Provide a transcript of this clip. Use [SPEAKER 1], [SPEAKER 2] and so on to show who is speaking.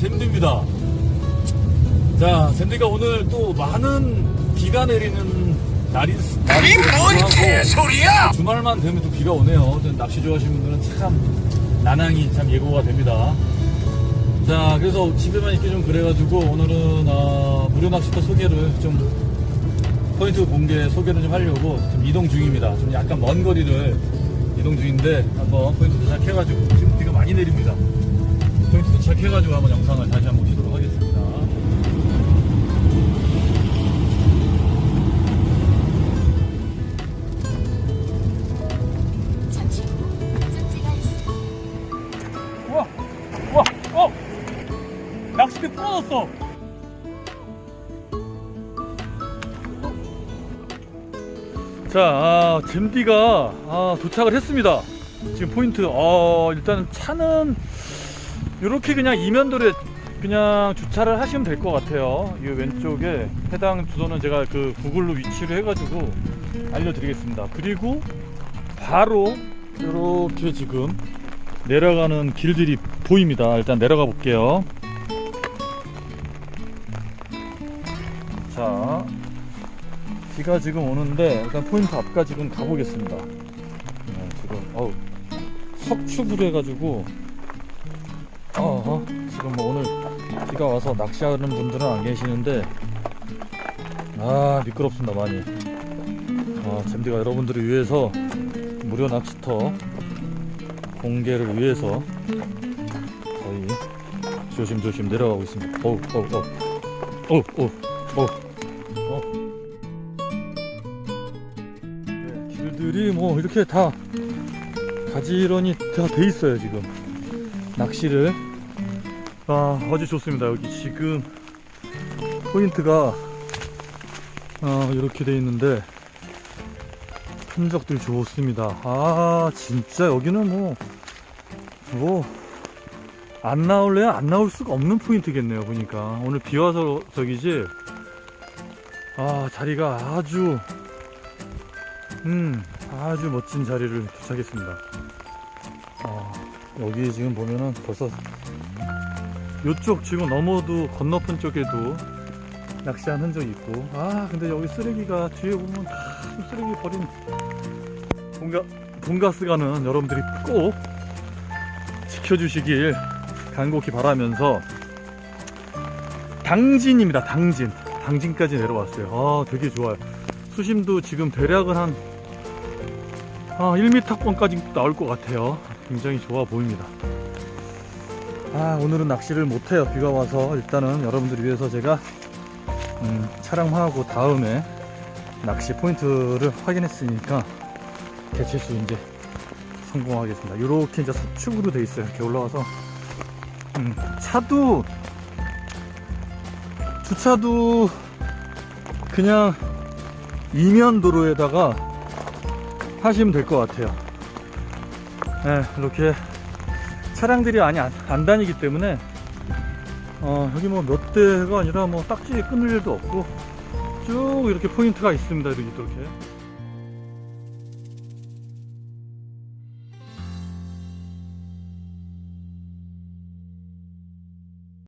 [SPEAKER 1] 잼디입니다. 자, 잼디가 오늘 또 많은 비가 내리는 날이 날이
[SPEAKER 2] 뭔 개소리야!
[SPEAKER 1] 주말만 되면 또 비가 오네요. 또 낚시 좋아하시는 분들은 참 난항이 참 예고가 됩니다. 자, 그래서 집에만 있기 좀 그래가지고 오늘은 어, 무료 낚시터 소개를 좀 포인트 공개 소개를 좀 하려고 좀 이동 중입니다. 좀 약간 먼 거리를 이동 중인데 한번 포인트 도착해가지고 지금 비가 많이 내립니다. 도착해가지고 한번 영상을 다시 한번 보도록 하겠습니다.
[SPEAKER 3] 잠시 후 목적지가 있습니다.
[SPEAKER 1] 우와! 우와! 어! 낚싯대 부러졌어! 자, 아, 잼디가 아, 도착을 했습니다. 지금 포인트, 어, 일단 차는 이렇게 그냥 이면도로에 그냥 주차를 하시면 될 것 같아요. 이 왼쪽에 해당 주소는 제가 그 구글로 위치를 해가지고 알려드리겠습니다. 그리고 바로 이렇게 지금 내려가는 길들이 보입니다. 일단 내려가 볼게요. 자, 비가 지금 오는데 일단 포인트 앞까지 지금 가보겠습니다. 네, 지금 어우 석축으로 해가지고 어 지금 뭐 오늘 비가 와서 낚시하는 분들은 안 계시는데 아 미끄럽습니다 많이. 아 잼디가 여러분들을 위해서 무료 낚시터 공개를 위해서 저희 조심조심 내려가고 있습니다. 어우, 어우, 어우, 어우, 어우, 어. 네, 길들이 뭐 이렇게 다 가지런히 다 돼 있어요 지금 낚시를 아 아주 좋습니다 여기 지금 포인트가 어, 이렇게 돼 있는데 흔적들 좋습니다. 아, 진짜 여기는 뭐, 뭐, 안 나올래야 안 나올 수가 없는 포인트겠네요, 보니까. 오늘 비 와서 저기지. 아, 자리가 아주, 음, 아주 멋진 자리를 도착했습니다. 아, 여기 지금 보면은 벌써, 요쪽 지금 넘어도 건너편 쪽에도 낚시한 흔적이 있고. 아, 근데 여기 쓰레기가 뒤에 보면 다 쓰레기 버린 본가, 본가스 가는 여러분들이 꼭 지켜주시길 간곡히 바라면서 당진입니다. 당진. 당진까지 내려왔어요. 아, 되게 좋아요. 수심도 지금 대략은 한 아, 1m권까지 나올 것 같아요. 굉장히 좋아 보입니다. 아, 오늘은 낚시를 못해요. 비가 와서 일단은 여러분들 위해서 제가 음, 촬영하고 다음에 낚시 포인트를 확인했으니까 개체수 이제 성공하겠습니다. 이렇게 이제 서축으로 돼 있어요. 이렇게 올라와서 음, 차도 주차도 그냥 이면 도로에다가 하시면 될 것 같아요. 네, 이렇게 차량들이 많이 안, 안 다니기 때문에 어, 여기 뭐 몇 대가 아니라 뭐 딱지에 끊을 일도 없고 쭉 이렇게 포인트가 있습니다. 이렇게 이렇게.